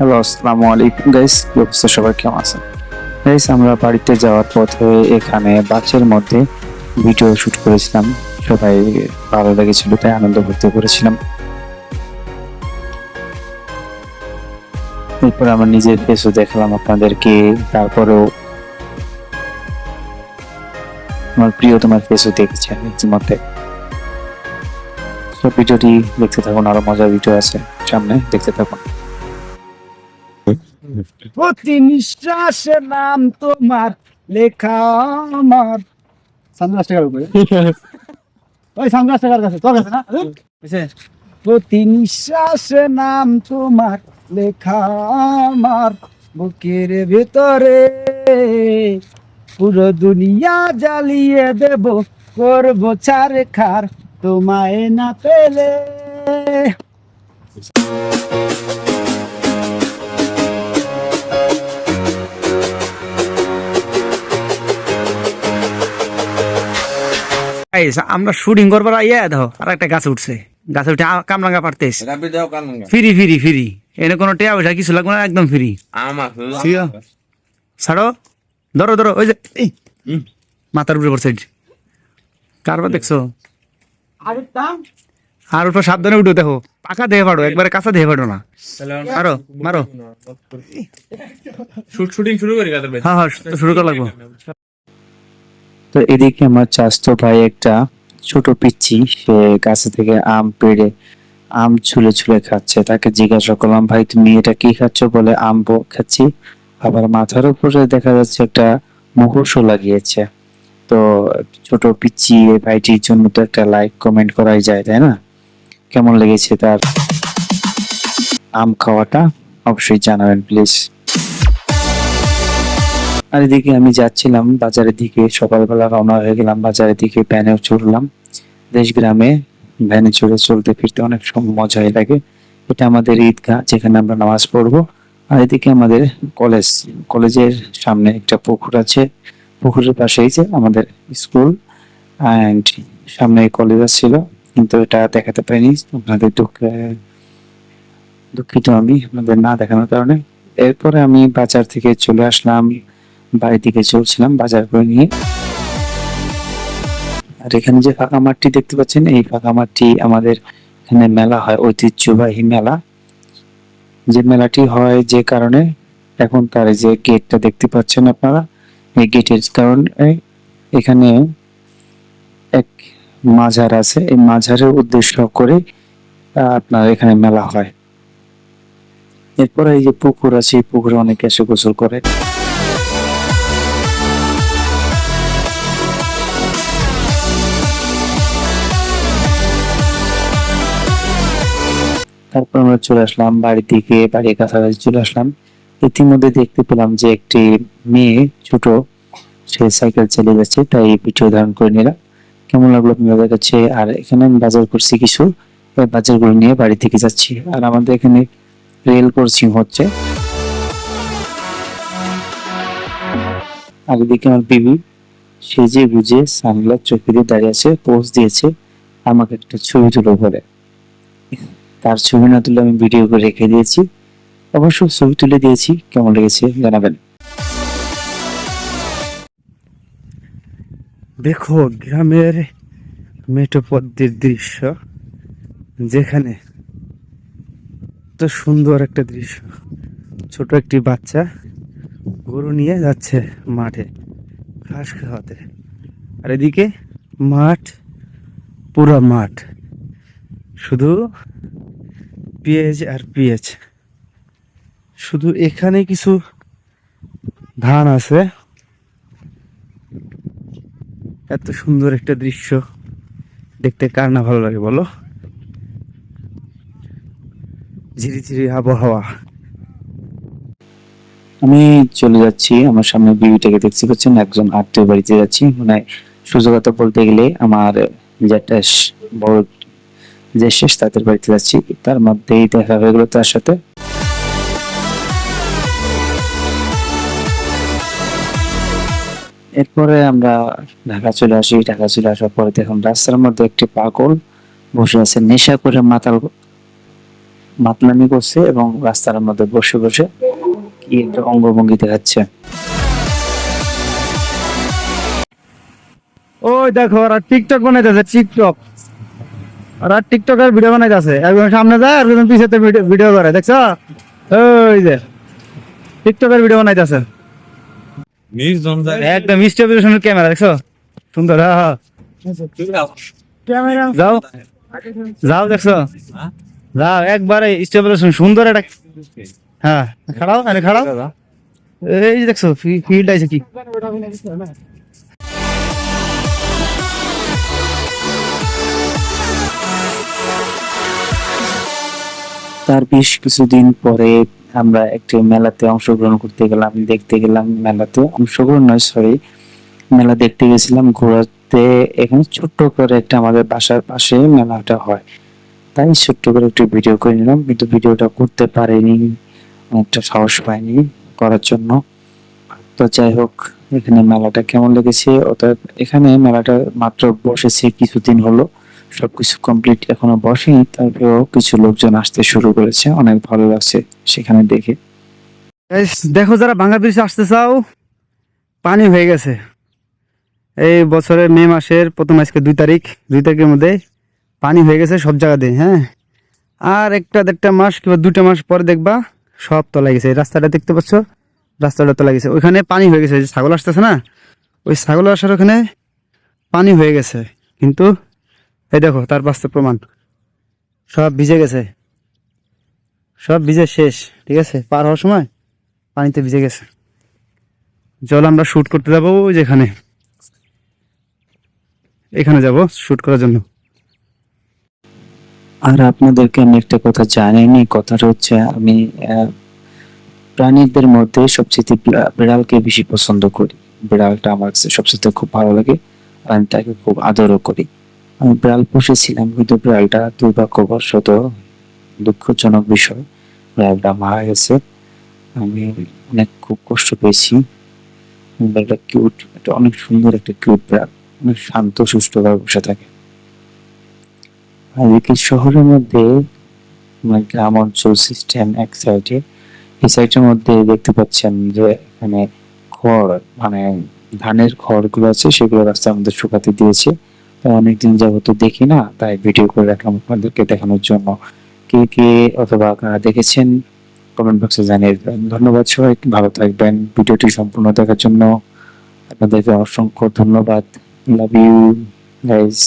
Hello, আসসালামু আলাইকুম। Guys অবস্থা? সবাই কেমন আছেন? গাইস আমরা বাড়িতে যাওয়ার পথে এখানে বাসের মধ্যে ভিডিও শুট করেছিলাম। সবাই ভালো লেগেছিল, তাই আনন্দ করতে করেছিলাম। এরপর আমার নিজের ফেসও দেখালাম আপনাদেরকে। তারপরেও আমার প্রিয় তোমার ফেসও দেখেছেন ইতিমধ্যে। সব ভিডিওটি দেখতে থাকুন, আরও মজার ভিডিও আছে সামনে, দেখতে থাকুন। প্রতি নিঃশ্বাসে নাম তোমার লেখা আমার। সানগ্লাস টাকার উপরে। ওই সানগ্লাস টাকার কাছে তোর কাছে না? প্রতি নিঃশ্বাসে নাম তোমার লেখা আমার। বুকের ভেতরে পুরো দুনিয়া জ্বালিয়ে দেব করব চার খার। তোমায় না পেলে। আমরা শুটিং করবার ইয়ে দেখো আর একটা গাছে উঠছে। গাছে উঠে কামরাঙ্গা পারতেস ফ্রি ফ্রি ফ্রি এনে কোনো টেয়া পয়সা কিছু লাগবে না একদম ফ্রি ছাড়ো। ধরো ধরো ওই যে মাথার উপরে পড়ছে কারবার দেখছ? আর উঠো সাবধানে উঠো দেখো। পাকা দেহে পারো একবারে কাঁচা দেহে পারো না। মারো মারো। শুটিং শুরু করি হ্যাঁ হ্যাঁ শুরু করা লাগবো। তো এদিকে আমার চাস্তো ভাই একটা ছোট পিচ্ছি, সে গাছে থেকে আম পেড়ে আম ছুলে ছুলে খাচ্ছে। তাকে জিজ্ঞাসা করলাম, ভাই, তুমি এটা কি খাচ্ছ? বলে, আম খাচ্ছি। আবার মাথার উপরে দেখা যাচ্ছে একটা মুখোশও লাগিয়েছে। তো ছোট পিচ্ছি ভাইটির জন্য তো একটা লাইক কমেন্ট করাই যায়, তাই না? কেমন লেগেছে তার আম খাওয়াটা? অবশ্যই জানাবেন প্লিজ আর এদিকে আমি যাচ্ছিলাম, বাজারের দিকে সকালবেলা রওনা হয়ে গেলাম, বাজারের দিকে ভ্যানে চড়লাম। দেশ গ্রামে ভ্যানে চড়ে চলতে ফিরতে অনেক মজাই লাগে। এটা আমাদের ঈদগাহ, যেখানে আমরা নামাজ পড়ব। আর এদিকে আমাদের কলেজ, কলেজের সামনে একটা পুকুর আছে। পুকুরের পাশেই যে আমাদের স্কুল অ্যান্ড সামনে কলেজ ছিল, কিন্তু এটা দেখাতে পারিনি। আপনাদের দুঃখ, দুঃখিত আমি আপনাদের না দেখানোর কারণে। এরপরে আমি বাজার থেকে চলে আসলাম। বাড়ির দিকে চলছিলাম, বাজার করে নিয়ে। আর এখানে যে ফাঁকা মাঠটি দেখতে পাচ্ছেন, এই ফাঁকা মাঠটি আমাদের এখানে মেলা হয়, ঐতিহ্যবাহী মেলা। যে মেলাটি হয় যে কারণে এখন তার যে গেটটা দেখতে পাচ্ছেন আপনারা, এই গেটের কারণে এখানে এক মাঝার আছে। এই মাঝারের উদ্দেশ্য করে আপনার এখানে মেলা হয়। এরপরে এই যে পুকুর আছে, এই পুকুরে অনেকে এসে গোসল করে। তারপর আমরা চলে আসলাম বাড়ির দিকে, বাড়ির কাছাকাছি চলে আসলাম। ইতিমধ্যে দেখতে পেলাম যে একটি মেয়ে ছোট, সে সাইকেল চালিয়ে যাচ্ছে, তাই ভিডিও ধারণ করে নিলাম। কেমন লাগল আপনাদের কাছে? আর এখানে আমি বাজার করছি কিছু বাজারগুলো নিয়ে বাড়ি থেকে যাচ্ছি। আর আমাদের এখানে রেল ক্রসিং হচ্ছে। আর এদিকে আমার বিবি সেজে গুজে সানগ্লাস চোখে দিয়ে দাঁড়িয়ে আছে, পোজ দিয়েছে, আমাকে একটা ছবি তুলে বলে তার ছবি না তুলে আমি ভিডিও করে রেখে দিয়েছি। অবশ্য ছবি তুলে দিয়েছি, কেমন লেগেছে জানাবেন। দেখো, গ্রামের মেঠোপদ্মের দৃশ্য, যেখানে তো সুন্দর একটা দৃশ্য। ছোট একটি বাচ্চা গরু নিয়ে যাচ্ছে মাঠে, ঘাস খাওয়াতে। আর এদিকে মাঠ, পুরো মাঠ। শুধু পেঁয়াজ আর পেঁয়াজ শুধু এখানে কিছু ধান আছে। এত সুন্দর একটা দৃশ্য। দেখতে কার না ভালো লাগে বলো? ঝিরি ঝিরি আবহাওয়া। আমি চলে যাচ্ছি। আমার সামনে বিবিটাকে দেখতে পাচ্ছেন একজন আত্মীয় বাড়িতে যাচ্ছি। মানে সুযোগতা বলতে গেলে আমার যেটা বড় যে শেষ তাদের বাড়িতে যাচ্ছি, তার মধ্যেই দেখা হয়ে গেলো তার সাথে। এরপরে আমরা ঢাকা চলে আসি। ঢাকা চলে আসার পরে দেখুন, রাস্তার মধ্যে একটি পাগল বসে আছে, নেশা করে মাতাল, মাতলামি করছে এবং রাস্তার মধ্যে বসে বসে কি একটা অঙ্গভঙ্গি দেখাচ্ছে। ওই দেখো, ওরা টিকটক বানাইতেছে টিকটক ওরা টিকটকের ভিডিও বানাইতেছে একজন সামনে যায় আর একজন পিছেতে ভিডিও করে দেখছ? ওই যে টিকটকের ভিডিও বানাইতেছে একদম স্টেবিলাইজেশনের ক্যামেরা দেখছ? সুন্দর হ্যাঁ হ্যাঁ। ক্যামেরা। যাও। যাও দেখছ? যাও একবারে স্টেবিলাইজেশন সুন্দর একটা হ্যাঁ খাড়াও আরে খাড়াও। এই যে দেখছ ফিল্ড আছে কি? তার বেশ কিছুদিন পরে আমরা একটি মেলাতে অংশগ্রহণ করতে গেলাম, দেখতে গেলাম মেলাতে। অংশগ্রহণ নয় সরি মেলা দেখতে গেছিলাম, ঘোরাতে। এখানে ছোট্ট করে একটা আমাদের বাসার পাশে মেলাটা হয়। তাই ছোট্ট করে একটু ভিডিও করে নিলাম, কিন্তু ভিডিওটা করতে পারিনি, অনেকটা সাহস পাইনি করার জন্য। তো যাই হোক, এখানে মেলাটা কেমন লেগেছে? অর্থাৎ এখানে মেলাটা মাত্র বসেছে, কিছুদিন হলো। সবকিছু কমপ্লিট এখনও বসেনি, তারপরেও কিছু লোকজন আসতে শুরু করেছে, অনেক ভালো লাগছে সেখানে দেখে। দেখো যারা ব্রিজ আসতে চাও, পানি হয়ে গেছে। এই বছরের মে মাসের প্রথম আজকে দুই তারিখ, দুই তারিখের মধ্যে পানি হয়ে গেছে সব জায়গাতে হ্যাঁ? আর একটা দেড়টা মাস কিংবা দুটা মাস পরে দেখবা সব তলায় গেছে। রাস্তাটা দেখতে পাচ্ছ? রাস্তাটা তলা গেছে। ওইখানে পানি হয়ে গেছে। ছাগল আসতেছে না? ওই ছাগল আসার ওখানে পানি হয়ে গেছে। কিন্তু এই দেখো, তার বাস্তব প্রমাণ। সব ভিজে গেছে। সব ভিজে শেষ, ঠিক আছে? পার হওয়ার সময় পানিতে ভিজে গেছে। জল আমরা শুট করতে যাব ওই যেখানে। এখানে যাব শুট করার জন্য। আর আপনাদেরকে আমি একটা কথা জানাইনি, কথাটা হচ্ছে আমি প্রাণীদের মধ্যে সবচেয়ে বিড়ালকে বেশি পছন্দ করি। বিড়ালটা আমার সবচেয়ে খুব ভালো লাগে, আর আমি তাকে খুব আদরও করি। আমি বিড়াল পুষেছিলাম, কিন্তু বিড়ালটা দুর্ভাগ্যবশত দুঃখজনক বিষয়। বিড়ালটা মারা গেছে। আমি অনেক খুব কষ্ট পেয়েছি। বিড়ালটা কিউট একটা অনেক সুন্দর একটা কিউট বিড়াল অনেক শান্ত সুস্থভাবে বসে থাকে। এদিকে শহরের মধ্যে মানে গ্রাম অঞ্চল সিস্টেম এক সাইডে এই সাইডের মধ্যে দেখতে পাচ্ছেন যে এখানে খড় মানে ধানের খড়গুলো আছে, সেগুলো রাস্তার মধ্যে শুকাতে দিয়েছে। অনেকদিন যাবত দেখি না, তাই ভিডিও করে রাখলাম আপনাদেরকে দেখানোর জন্য। কে কে অথবা আপনারা দেখেছেন কমেন্ট বক্সে জানিয়ে দেবেন। ধন্যবাদ সবাই, ভালো থাকবেন। ভিডিওটি সম্পূর্ণ দেখার জন্য আপনাদেরকে অসংখ্য ধন্যবাদ। Love you guys